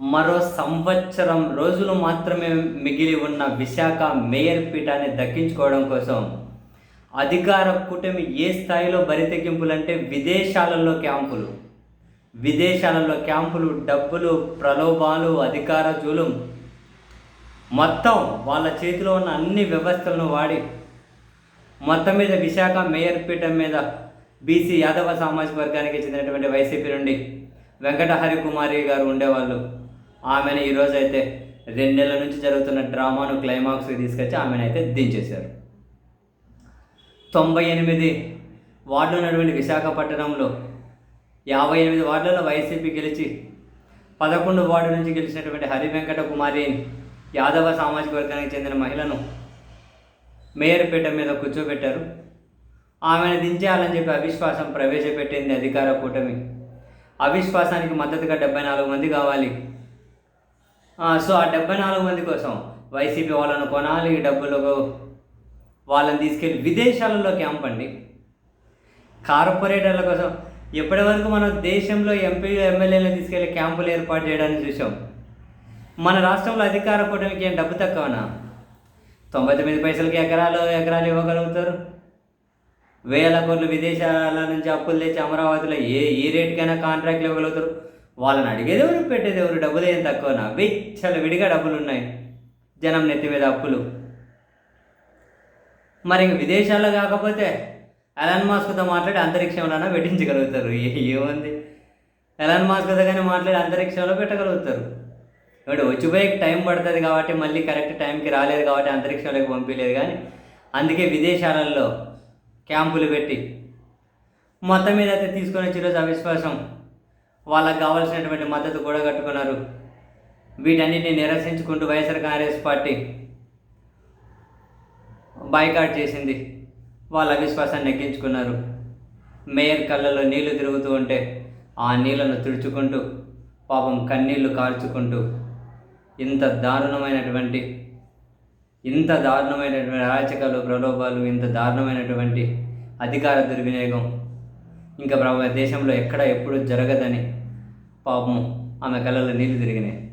మరో సంవత్సరం రోజులు మాత్రమే మిగిలి ఉన్న విశాఖ మేయర్ పీఠాన్ని దక్కించుకోవడం కోసం అధికార కూటమి ఏ స్థాయిలో బరితెగింపులంటే విదేశాలలో క్యాంపులు. విదేశాలలో క్యాంపులు డబ్బులు ప్రలోభాలు అధికార జూలం. మొత్తం వాళ్ళ చేతిలో ఉన్న అన్ని వ్యవస్థలను వాడి మొత్తం మీద విశాఖ మేయర్ పీఠం మీద బీసీ యాదవ సామాజిక వర్గానికి చెందినటువంటి వైసీపీ నుండి వెంకట హరికుమారి గారు ఉండేవాళ్ళు. ఆమెను ఈరోజు అయితే రెండు నెలల నుంచి జరుగుతున్న డ్రామాను క్లైమాక్స్కి తీసుకొచ్చి ఆమెను అయితే దించేశారు. తొంభై ఎనిమిది వార్డులు ఉన్నటువంటి విశాఖపట్నంలో యాభై ఎనిమిది వార్డులలో వైసీపీ గెలిచి పదకొండు వార్డు నుంచి గెలిచినటువంటి హరి వెంకట కుమారి యాదవ సామాజిక వర్గానికి చెందిన మహిళను మేయర్ పీఠ మీద కూర్చోబెట్టారు. ఆమెను దించేయాలని చెప్పి అవిశ్వాసం ప్రవేశపెట్టింది అధికార కూటమి. అవిశ్వాసానికి మద్దతుగా డెబ్బై నాలుగు మంది కావాలి. సో ఆ డెబ్బై నాలుగు మంది కోసం వైసీపీ వాళ్ళను కొనాలి డబ్బులు వాళ్ళని తీసుకెళ్ళి విదేశాలలో క్యాంప్ అండి. కార్పొరేటర్ల కోసం ఎప్పటి వరకు మనం దేశంలో ఎంపీ ఎమ్మెల్యేలను తీసుకెళ్ళి క్యాంపులు ఏర్పాటు చేయడానికి చూసాం. మన రాష్ట్రంలో అధికార కూటమికి ఏం డబ్బు తక్కువనా? తొంభై తొమ్మిది పైసలకి ఎకరాలు ఎకరాలు ఇవ్వగలుగుతారు. వేల కోట్లు విదేశాల నుంచి అప్పులు తెచ్చి అమరావతిలో ఏ ఏ రేటుకైనా కాంట్రాక్ట్లు ఇవ్వగలుగుతారు. వాళ్ళని అడిగేది ఎవరు పెట్టేది ఎవరు? డబ్బులు ఏం తక్కువనా విచ్చల విడిగా డబ్బులు ఉన్నాయి జనం నెత్తి మీద అప్పులు. మరి ఇంక విదేశాల్లో కాకపోతే ఎలాన్ మాస్క్తో మాట్లాడి అంతరిక్షంలోనే పెట్టించగలుగుతారు? ఏ- ఏముంది? ఎలాన్ మాస్క్తో కానీ మాట్లాడి అంతరిక్షంలో పెట్టగలుగుతారు. ఇప్పుడు వచ్చిపోయే టైం పడుతుంది కాబట్టి మళ్ళీ కరెక్ట్ టైంకి రాలేదు కాబట్టి అంతరిక్షంలోకి పంపించలేదు కానీ అందుకే విదేశాలలో క్యాంపులు పెట్టి మొత్తం మీద అయితే తీసుకొని వచ్చి ఈరోజు అవిశ్వాసం వాళ్ళకి కావాల్సినటువంటి మద్దతు కూడా కట్టుకున్నారు వీటన్నిటిని నిరసించుకుంటూ వైఎస్ఆర్ కాంగ్రెస్ పార్టీ బైకాట్ చేసింది. వాళ్ళ అవిశ్వాసాన్ని నెగ్గించుకున్నారు. మేయర్ కళ్ళలో నీళ్ళు తిరుగుతూ ఉంటే ఆ నీళ్ళను తుడుచుకుంటూ పాపం కన్నీళ్ళు కార్చుకుంటూ ఇంత దారుణమైనటువంటి ఇంత దారుణమైనటువంటి అరాచకాలు ప్రలోభాలు ఇంత దారుణమైనటువంటి అధికార దుర్వినియోగం ఇంకా ప్రభు దేశంలో ఎక్కడ ఎప్పుడు జరగదని పాపం ఆమె కళ్ళలో నీళ్ళు తిరిగినాయి.